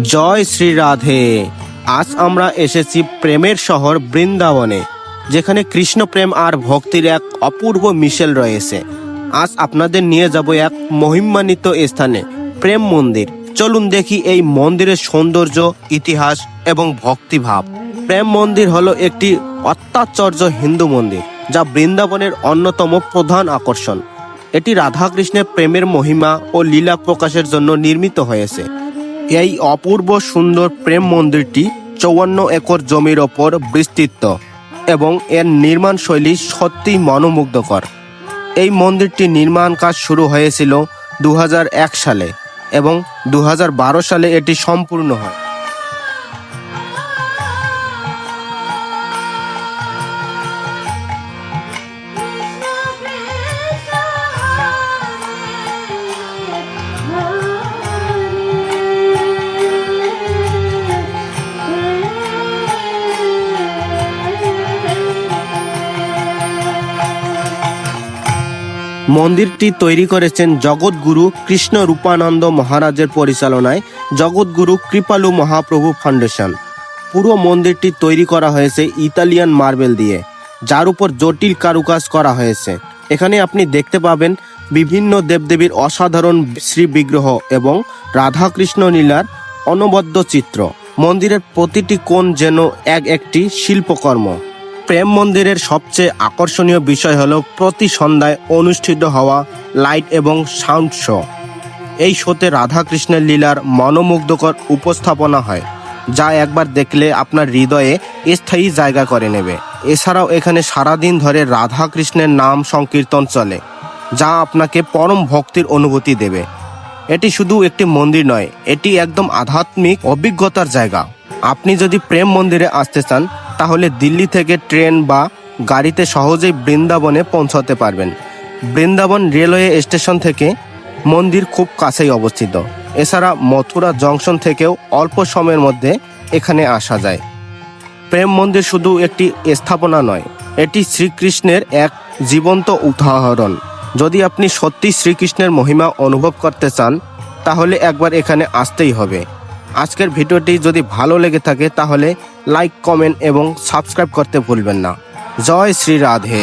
জয় শ্রী রাধে। আজ আমরা এসেছি প্রেমের শহর বৃন্দাবনে, যেখানে কৃষ্ণ প্রেম আর ভক্তির এক অপূর্ব মিশেল রয়েছে। আজ আপনাদের নিয়ে যাব এক মহিমান্বিত স্থানে, প্রেম মন্দির। চলুন দেখি এই মন্দিরের সৌন্দর্য, ইতিহাস এবং ভক্তিভাব। প্রেম মন্দির হলো একটি অত্যাচর্য হিন্দু মন্দির, যা বৃন্দাবনের অন্যতম প্রধান আকর্ষণ। এটি রাধাকৃষ্ণের প্রেমের মহিমা ও লীলা প্রকাশের জন্য নির্মিত হয়েছে। এই অপূর্ব সুন্দর প্রেম মন্দিরটি চৌয়ান্ন একর জমির ওপর বিস্তৃত এবং এর নির্মাণ শৈলী সত্যিই মনোমুগ্ধকর। এই মন্দিরটি নির্মাণ কাজ শুরু হয়েছিল দু হাজার এক সালে এবং দু হাজার বারো সালে এটি সম্পূর্ণ হয়। মন্দিরটি তৈরি করেছেন জগৎগুরু কৃষ্ণ রূপানন্দ মহারাজের পরিচালনায় জগৎগুরু কৃপালু মহাপ্রভু ফাউন্ডেশন। পুরো মন্দিরটি তৈরি করা হয়েছে ইতালিয়ান মার্বেল দিয়ে, যার উপর জটিল কারুকাজ করা হয়েছে। এখানে আপনি দেখতে পাবেন বিভিন্ন দেবদেবীর অসাধারণ শ্রী বিগ্রহ এবং রাধাকৃষ্ণ লীলার অনবদ্য চিত্র। মন্দিরের প্রতিটি কোণ যেন এক একটি শিল্পকর্ম। প্রেম মন্দিরের সবচেয়ে আকর্ষণীয় বিষয় হলো প্রতি সন্ধ্যায় অনুষ্ঠিত হওয়া লাইট এবং সাউন্ড শো। এই শোতে রাধাকৃষ্ণের লীলার মনোমুগ্ধকর উপস্থাপনা হয়, যা একবার দেখলে আপনার হৃদয়ে স্থায়ী জায়গা করে নেবে। এছাড়াও এখানে সারাদিন ধরে রাধাকৃষ্ণের নাম সংকীর্তন চলে, যা আপনাকে পরম ভক্তির অনুভূতি দেবে। এটি শুধু একটি মন্দির নয়, এটি একদম আধ্যাত্মিক অভিজ্ঞতার জায়গা। আপনি যদি প্রেম মন্দিরে আসতে চান তাহলে দিল্লি থেকে ট্রেন বা গাড়িতে সহজেই বৃন্দাবনে পৌঁছাতে পারবেন। বৃন্দাবন রেলওয়ে স্টেশন থেকে মন্দির খুব কাছেই অবস্থিত। এছাড়া মথুরা জংশন থেকেও অল্প সময়ের মধ্যে এখানে আসা যায়। প্রেম মন্দির শুধু একটি স্থাপনা নয়, এটি শ্রীকৃষ্ণের এক জীবন্ত উদাহরণ। যদি আপনি সত্যি শ্রীকৃষ্ণের মহিমা অনুভব করতে চান, তাহলে একবার এখানে আসতেই হবে। আজকের ভিডিওটি যদি ভালো লেগে থাকে তাহলে লাইক, কমেন্ট এবং সাবস্ক্রাইব করতে ভুলবেন না। জয় শ্রী রাধে।